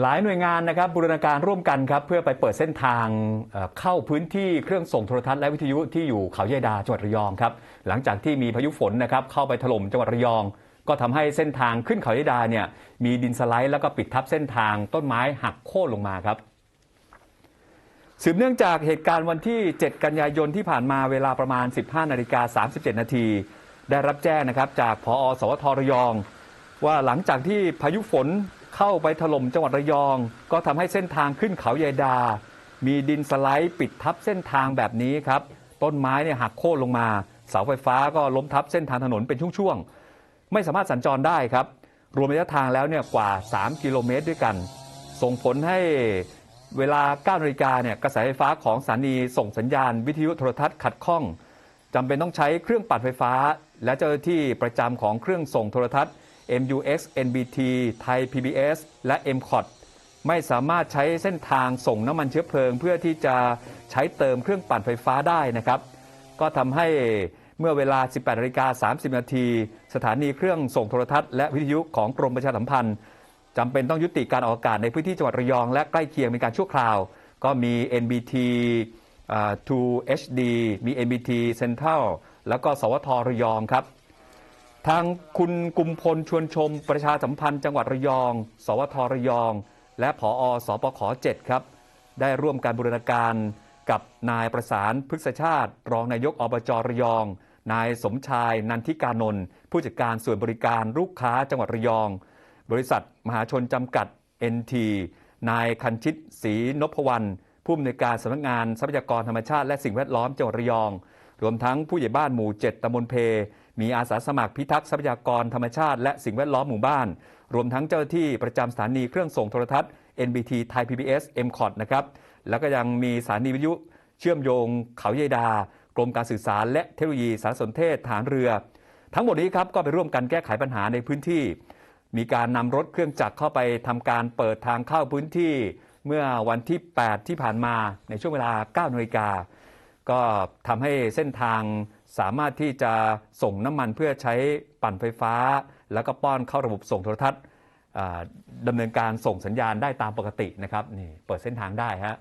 หลายหน่วยงานนะครับบูรณาการร่วมกันครับเพื่อไปเปิดเส้นทางเข้าพื้นที่เครื่องส่งโทรทัศน์และวิทยุที่อยู่เขาใหญ่ดาจังหวัดระยองครับหลังจากที่มีพายุฝนนะครับเข้าไปถล่มจังหวัดระยอง ก็ทำให้เส้นทางขึ้นเขาใหญ่ดาเนี่ยมีดินสไลด์แล้วก็ปิดทับเส้นทางต้นไม้หักโค่นลงมาครับสืบเนื่องจากเหตุการณ์วันที่ 7 กันยายนที่ผ่านมาเวลาประมาณ 15นาฬิกา37นาทีได้รับแจ้งนะครับจากพอสวทระยอง ว่าหลังจากที่พายุฝน เข้าไปถล่มจังหวัดระยอง ก็ทำให้เส้นทางขึ้นเขาใหญ่ดา มีดินสไลด์ปิดทับเส้นทางแบบนี้ครับ ต้นไม้เนี่ยหักโค่นลงมา เสาไฟฟ้าก็ล้มทับเส้นทางถนนเป็นช่วงๆ ไม่สามารถสัญจรได้ครับ รวมระยะทางแล้วเนี่ยกว่า 3 กิโลเมตรด้วยกัน ส่งผลให้เวลา9นาฬิกาเนี่ยกระแสไฟฟ้าของสถานีส่งสัญญาณวิทยุโทรทัศน์ขัดข้องจำเป็นต้องใช้เครื่องปั่นไฟฟ้า และเจ้าหน้าที่ประจำของเครื่องส่งโทรทัศน์ MUX NBT ไทย PBS และ MCOT ไม่สามารถใช้เส้นทางส่งน้ำมันเชื้อเพลิง เพื่อที่จะใช้เติมเครื่องปั่นไฟฟ้าได้นะครับ ก็ทำให้เมื่อเวลา 18นาฬิกา30 นาที สถานีเครื่องส่งโทรทัศน์และวิทยุของกรมประชาสัมพันธ์จำเป็นต้องยุติการออกอากาศในพื้นที่จังหวัดระยองและใกล้เคียงเป็นการชั่วคราว ก็มี NBT 2 HD มี NBT Central แล้วก็สวทระยองครับ ทางคุณกุมพลชวนชม ประชาสัมพันธ์จังหวัดระยอง สวทระยอง และผอสปข7ครับ ได้ร่วมการบูรณาการกับนายประสานพฤกษชาติ รองนายกอบจระยอง นายสมชายนันทิกานนท์ผู้จัดการส่วนบริการลูกค้าจังหวัดระยอง บริษัทมหาชนจำกัด NT นายคันชิตศรีนพวรรณผู้อำนวยการสำนักงานทรัพยากรธรรมชาติและสิ่งแวดล้อมจังหวัดระยอง รวมทั้งผู้ใหญ่บ้านหมู่ 7ตำบลเพ มีอาสาสมัครพิทักษ์ทรัพยากรธรรมชาติและสิ่งแวดล้อมหมู่บ้าน รวมทั้งเจ้าที่ประจำสถานีเครื่องส่งโทรทัศน์ NBT ไทย PBS MCOT นะครับแล้วก็ยังมีสถานีวิทยุเชื่อมโยงเขาเยดา กรมการสื่อสารและเทคโนโลยีสารสนเทศฐานเรือ ทั้งหมดนี้ครับก็ไปร่วมกันแก้ไขปัญหาในพื้นที่ มีการนำรถเครื่องจักรเข้าไปทำการเปิดทางเข้าพื้นที่ เมื่อวันที่ 8 ที่ผ่านมาในช่วงเวลา9นาฬิกาก็ทำให้เส้นทาง สามารถที่จะส่งน้ำมันเพื่อใช้ปั่นไฟฟ้า แล้วก็ป้อนเข้าระบบส่งโทรทัศน์อ่าดำเนินการส่งสัญญาณได้ตามปกตินะครับนี่เปิดเส้นทางได้ฮะ